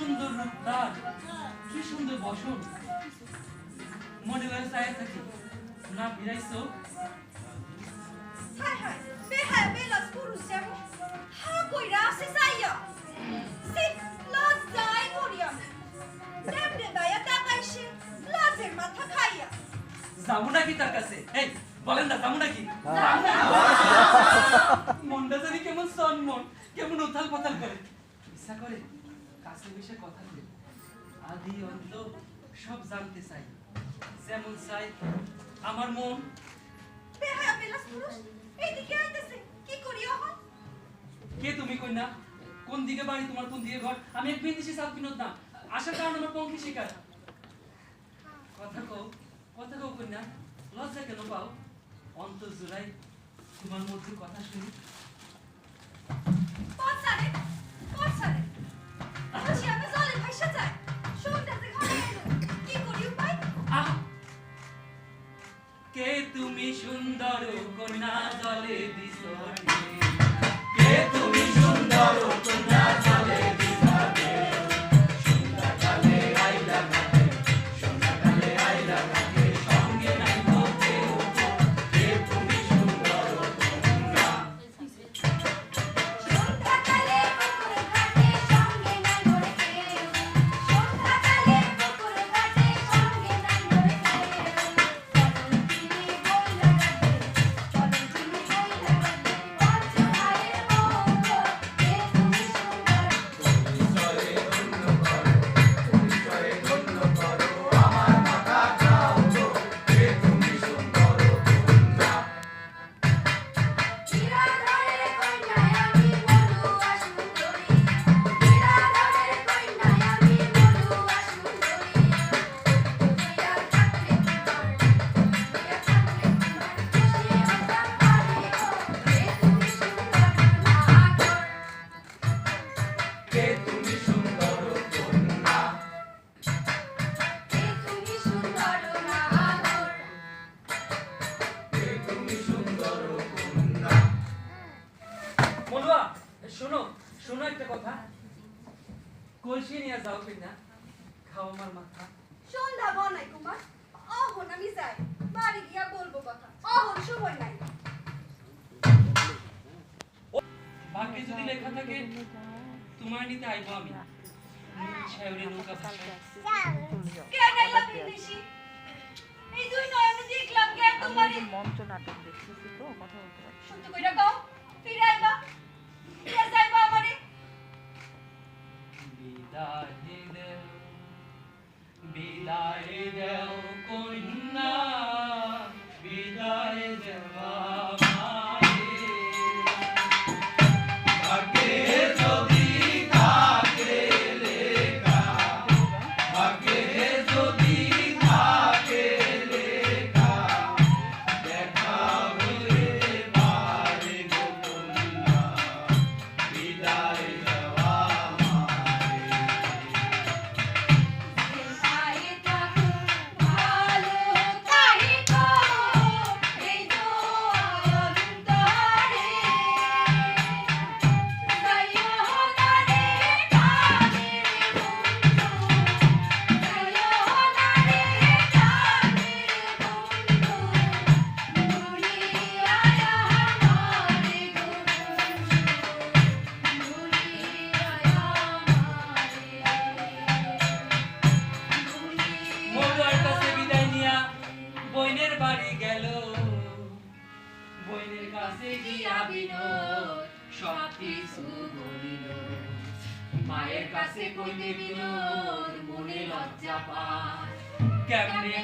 সুন্দর রূপ তার। কি সুন্দর বসন। মনে হয় চায় থাকি। না ফিরাইছো? হায় হায় বেহায় বেলাস পুরুষ যেমন হা কইরা আসে যাইয়া। সে লজ্জায় মরি আমি। কেমনে দায়া তাকাইছে লাজের মাথা খাইয়া। যাব নাকি তার কাছে? এই বলেন না যাব নাকি? মনটা জানি কেমন সন মন কেমন উথাল পাতাল করে। ইচ্ছা করে? কাছে বসে কথা বলে। আদি অন্ত সব জানতে চাই। যেমন চাই আমার মন। বেহায়া বেলাস পুরুষ এইদিকে আইতেছে। কি করি কে তুমি কন্যা? কোন দিকে বাড়ি তোমার কোন দিকে ঘর? আমি এক বিদেশি না আসার কারণ আমার পঙ্কি শিকার। কথা কও কথা কও কন্যা লজ্জা কেন পাও? অন্তর জোড়াই তোমার মধ্যে কথা শুনি। কে তুমি সুন্দর কন্যা জলে দিস কে তুমি সুন্দর কন্যা কলসি নিয়ে যাও কিনা। খাও আমার মাথা। সন্ধ্যা বনাই কুমার অহন আমি যাই। বাড়ি গিয়া বলব কথা। অহন সময় নাই। ভাগ্যে যদি লেখা থাকে তোমার নিতে আইবো আমি। ছায়রে নৌকা ভাষায় কেন এলা বিদেশি? এই দুই নয়নে দেখলাম কেন তোমারে মঞ্চ নাটক দেখতেছি তো কথা বলতে সত্য কইরা কও। ফিরে আইবা ফিরে যাইবা আমারে বিদায় দেও বিদায় দেও কন্যা। বিনোদ মায়ের কাছে কইতে বিনোদ মনে লজ্জা পায়। কেমনে